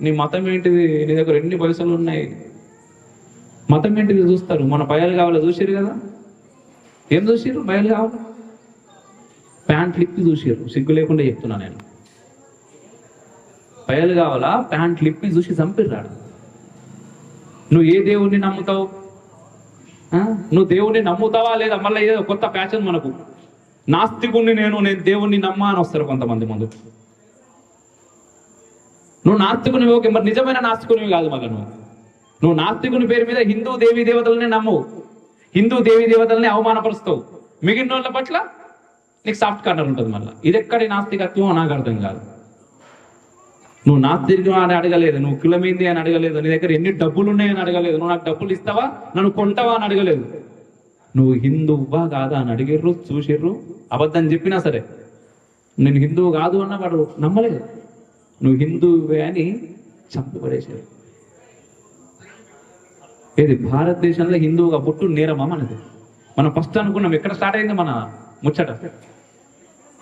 నీ మతం ఏంటిది? నీ దగ్గర ఎన్ని పైసలు ఉన్నాయి? మతం ఏంటిది చూస్తారు? మన బయలు కావాలో? చూసిరు కదా? ఏం చూసారు బయలు కావాలి? ప్యాంట్ లిప్పి చూసారు సిగ్గు లేకుండా చెప్తున్నా నేను. బయలు కావాలా? ప్యాంట్ లిప్పి చూసి చంపిర్రాడు నువ్వు ఏ దేవుణ్ణి నమ్ముతావు? ఆ? నువ్వు దేవుణ్ణి నమ్ముతావా? లేదా మళ్ళీ ఏదో కొత్త ప్యాషన్ మనకు? నాస్తికుణ్ణి నేను నేను దేవుణ్ణి నమ్మా అని వస్తారు కొంతమంది ముందు. నువ్వు నాస్తికుని ఓకే మరి నిజమైన నాస్తికునివి కాదు మగ నువ్వు. నువ్వు నాస్తికుని పేరు మీద హిందూ దేవీ దేవతలనే నమ్మవు. హిందూ దేవీ దేవతల్ని అవమానపరుస్తావు. మిగిలిన వాళ్ళ పట్ల నీకు సాఫ్ట్ కార్నర్ ఉంటుంది మళ్ళీ. ఇది ఎక్కడి నాస్తికత్వం నాకు అర్థం కాదు. నువ్వు నాస్తికం అని అడగలేదు నువ్వు కులమైంది అని అడగలేదు నీ దగ్గర ఎన్ని డబ్బులు ఉన్నాయని అడగలేదు నువ్వు నాకు డబ్బులు ఇస్తావా నన్ను కొంటావా అని అడగలేదు. నువ్వు హిందువా కాదా అని అడిగిర్రు చూసిర్రు అబద్ధం చెప్పినా సరే. నేను హిందువు కాదు అన్న వాడు నమ్మలేదు. నువ్వు హిందువే అని చంపబడేశారు ఏది భారతదేశంలో హిందువుగా పుట్టు నేరమా మనది? మనం ఫస్ట్ అనుకున్నాం ఎక్కడ స్టార్ట్ అయింది మన ముచ్చట?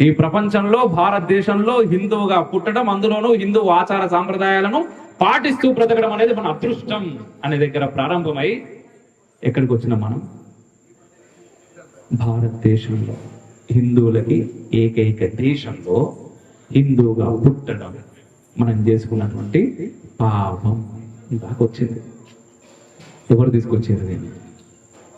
ఈ ప్రపంచంలో భారతదేశంలో హిందువుగా పుట్టడం అందులోనూ హిందూ ఆచార సాంప్రదాయాలను పాటిస్తూ బ్రతకడం అనేది మన అదృష్టం అనే దగ్గర ప్రారంభమై ఎక్కడికి వచ్చినాం మనం? భారతదేశంలో. హిందువులకి ఏకైక దేశంలో హిందువుగా పుట్టడం. మనం చేసుకున్నటువంటి పాపం దాకా వచ్చింది. ఎవరు తీసుకొచ్చారు నేను